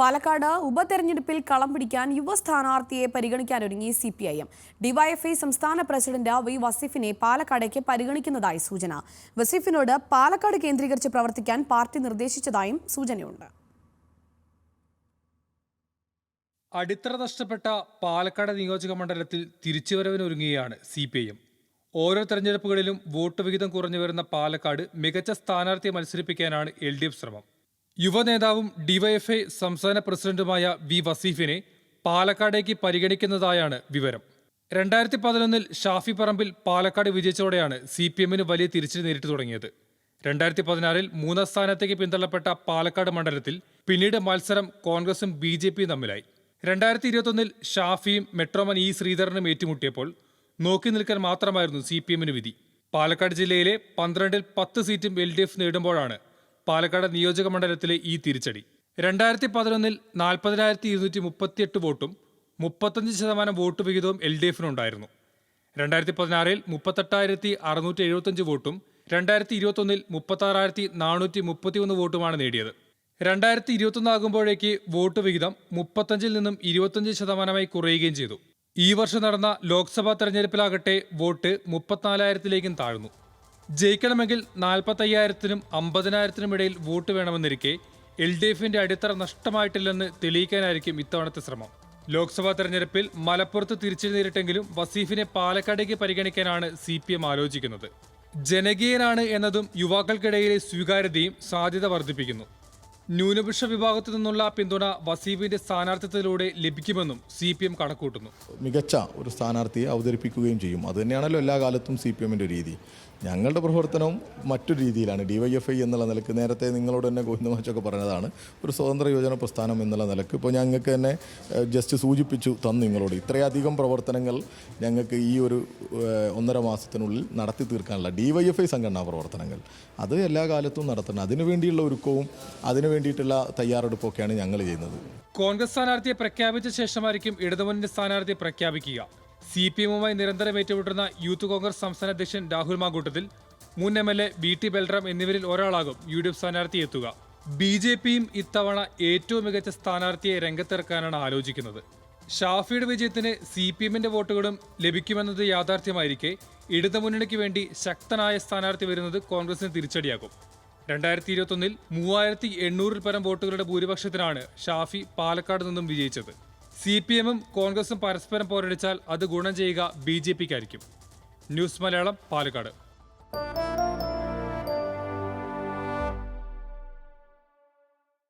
പാലക്കാട് ഉപതെരഞ്ഞെടുപ്പിൽ കളം പിടിക്കാൻ യുവ സ്ഥാനാർത്ഥിയെ പരിഗണിക്കാനൊരുങ്ങി C P I M. DYFI സംസ്ഥാന പ്രസിഡന്റ് വി വസീഫിനെ പാലക്കാടേക്ക് പരിഗണിക്കുന്നതായി സൂചന. വസീഫിനോട് പാലക്കാട് കേന്ദ്രീകരിച്ച് പ്രവർത്തിക്കാൻ പാർട്ടി നിർദ്ദേശിച്ചതായും സൂചനയുണ്ട്. അടിത്തറ നഷ്ടപ്പെട്ട പാലക്കാട് നിയോജക മണ്ഡലത്തിൽ തിരിച്ചുവരവിനൊരുങ്ങുകയാണ് സി പി ഐ എം. ഓരോ തെരഞ്ഞെടുപ്പുകളിലും വോട്ട് വിഹിതം കുറഞ്ഞു വരുന്ന പാലക്കാട് മികച്ച സ്ഥാനാർത്ഥിയെ മത്സരിപ്പിക്കാനാണ് എൽ ഡി എഫ് ശ്രമം. യുവ നേതാവും ഡിവൈഎഫ്ഐ സംസ്ഥാന പ്രസിഡന്റുമായ വി വസീഫിനെ പാലക്കാടേക്ക് പരിഗണിക്കുന്നതായാണ് വിവരം. രണ്ടായിരത്തി പതിനൊന്നിൽ ഷാഫി പറമ്പിൽ പാലക്കാട് വിജയിച്ചതോടെയാണ് സി പി എമ്മിന് വലിയ തിരിച്ചു നേരിട്ട് തുടങ്ങിയത്. രണ്ടായിരത്തി പതിനാറിൽ മൂന്നാം സ്ഥാനത്തേക്ക് പിന്തള്ളപ്പെട്ട പാലക്കാട് മണ്ഡലത്തിൽ പിന്നീട് മത്സരം കോൺഗ്രസും ബി ജെ പിയും തമ്മിലായി. രണ്ടായിരത്തി ഇരുപത്തൊന്നിൽ ഷാഫിയും മെട്രോമൻ ഇ ശ്രീധരനും ഏറ്റുമുട്ടിയപ്പോൾ നോക്കി നിൽക്കാൻ മാത്രമായിരുന്നു സി പി എമ്മിന് വിധി. പാലക്കാട് ജില്ലയിലെ പന്ത്രണ്ടിൽ പത്ത് സീറ്റും എൽ ഡി എഫ് നേടുമ്പോഴാണ് പാലക്കാട് നിയോജക മണ്ഡലത്തിലെ ഈ തിരിച്ചടി. രണ്ടായിരത്തി പതിനൊന്നിൽ നാൽപ്പതിനായിരത്തി ഇരുന്നൂറ്റി മുപ്പത്തിയെട്ട് വോട്ടും മുപ്പത്തഞ്ച് ശതമാനം വോട്ട് വിഹിതവും എൽ ഡി എഫിനുണ്ടായിരുന്നു. രണ്ടായിരത്തി പതിനാറിൽ മുപ്പത്തെട്ടായിരത്തി അറുന്നൂറ്റി എഴുപത്തഞ്ച് വോട്ടും രണ്ടായിരത്തി ഇരുപത്തൊന്നിൽ മുപ്പത്താറായിരത്തി നാനൂറ്റി മുപ്പത്തിയൊന്ന് വോട്ടുമാണ് നേടിയത്. രണ്ടായിരത്തി ഇരുപത്തൊന്ന് ആകുമ്പോഴേക്ക് വോട്ട് വിഹിതം മുപ്പത്തഞ്ചിൽ നിന്നും ഇരുപത്തഞ്ച് ശതമാനമായി കുറയുകയും ചെയ്തു. ഈ വർഷം നടന്ന ലോക്സഭാ തെരഞ്ഞെടുപ്പിലാകട്ടെ വോട്ട് മുപ്പത്തിനാലായിരത്തിലേക്കും താഴ്ന്നു. ജയിക്കണമെങ്കിൽ നാൽപ്പത്തയ്യായിരത്തിനും അമ്പതിനായിരത്തിനും ഇടയിൽ വോട്ട് വേണമെന്നിരിക്കെ എൽ ഡി എഫിന്റെ അടിത്തറ നഷ്ടമായിട്ടില്ലെന്ന് തെളിയിക്കാനായിരിക്കും ഇത്തവണത്തെ ശ്രമം. ലോക്സഭാ തെരഞ്ഞെടുപ്പിൽ മലപ്പുറത്ത് തിരിച്ചു നേരിട്ടെങ്കിലും വസീഫിനെ പാലക്കാടേക്ക് പരിഗണിക്കാനാണ് സി പി എം ആലോചിക്കുന്നത്. ജനകീയനാണ് എന്നതും യുവാക്കൾക്കിടയിലെ സ്വീകാര്യതയും സാധ്യത വർദ്ധിപ്പിക്കുന്നു. ന്യൂനപക്ഷ വിഭാഗത്തു നിന്നുള്ള പിന്തുണ വസീബിന്റെ സ്ഥാനാർത്ഥിത്വത്തിലൂടെ ലഭിക്കുമെന്നും സി പി എം കണക്കൂട്ടുന്നു മികച്ച ഒരു സ്ഥാനാർത്ഥിയെ അവതരിപ്പിക്കുകയും ചെയ്യും. അതുതന്നെയാണല്ലോ എല്ലാ കാലത്തും സി പി എമ്മിന്റെ രീതി. ഞങ്ങളുടെ പ്രവർത്തനവും മറ്റൊരു രീതിയിലാണ്. ഡി വൈ എഫ് ഐ എന്നുള്ള നിലയ്ക്ക് നേരത്തെ നിങ്ങളോട് തന്നെ ഗോവിന്ദമാച്ചൊക്കെ പറഞ്ഞതാണ്. ഒരു സ്വതന്ത്ര യോജന പ്രസ്ഥാനം എന്നുള്ള നിലയ്ക്ക് ഇപ്പോൾ ഞങ്ങൾക്ക് തന്നെ ജസ്റ്റ് സൂചിപ്പിച്ചു തന്നു നിങ്ങളോട്. ഇത്രയധികം പ്രവർത്തനങ്ങൾ ഞങ്ങൾക്ക് ഈ ഒരു ഒന്നര മാസത്തിനുള്ളിൽ നടത്തി തീർക്കാനുള്ള ഡി വൈ എഫ് ഐ സംഘടനാ പ്രവർത്തനങ്ങൾ. അത് എല്ലാ കാലത്തും നടത്തണം. അതിനുവേണ്ടിയുള്ള ഒരുക്കവും അതിനു വേണ്ടിയിട്ടുള്ള തയ്യാറെടുപ്പൊക്കെയാണ് ഞങ്ങൾ ചെയ്യുന്നത്. കോൺഗ്രസ് സ്ഥാനാർത്ഥിയെ പ്രഖ്യാപിച്ച ശേഷമായിരിക്കും ഇടതുമുന്നണി സ്ഥാനാർത്ഥിയെ പ്രഖ്യാപിക്കുക. സി പി എമ്മുമായി നിരന്തരം ഏറ്റുമുട്ടുന്ന യൂത്ത് കോൺഗ്രസ് സംസ്ഥാന അധ്യക്ഷൻ രാഹുൽ മാങ്കൂട്ടത്തിൽ മുൻ M L A B T Balram എന്നിവരിൽ ഒരാളാകും യു ഡി എഫ് സ്ഥാനാർത്ഥി എത്തുക. ബി ജെ പിയും ഇത്തവണ ഏറ്റവും മികച്ച സ്ഥാനാർത്ഥിയെ രംഗത്തിറക്കാനാണ് ആലോചിക്കുന്നത്. ഷാഫിയുടെ വിജയത്തിന് സി പി എമ്മിന്റെ വോട്ടുകളും ലഭിക്കുമെന്നത് യാഥാർത്ഥ്യമായിരിക്കെ ഇടതുമുന്നണിക്ക് വേണ്ടി ശക്തനായ സ്ഥാനാർത്ഥി വരുന്നത് കോൺഗ്രസിന് തിരിച്ചടിയാകും. രണ്ടായിരത്തി ഇരുപത്തൊന്നിൽ മൂവായിരത്തി എണ്ണൂറിൽ പരം വോട്ടുകളുടെ ഭൂരിപക്ഷത്തിനാണ് ഷാഫി പാലക്കാട് നിന്നും വിജയിച്ചത്. സി പി എമ്മും കോൺഗ്രസും പരസ്പരം പോരടിച്ചാൽ അത് ഗുണം ചെയ്യുക ബി ജെ പിക്കായിരിക്കും ന്യൂസ് മലയാളം പാലക്കാട്.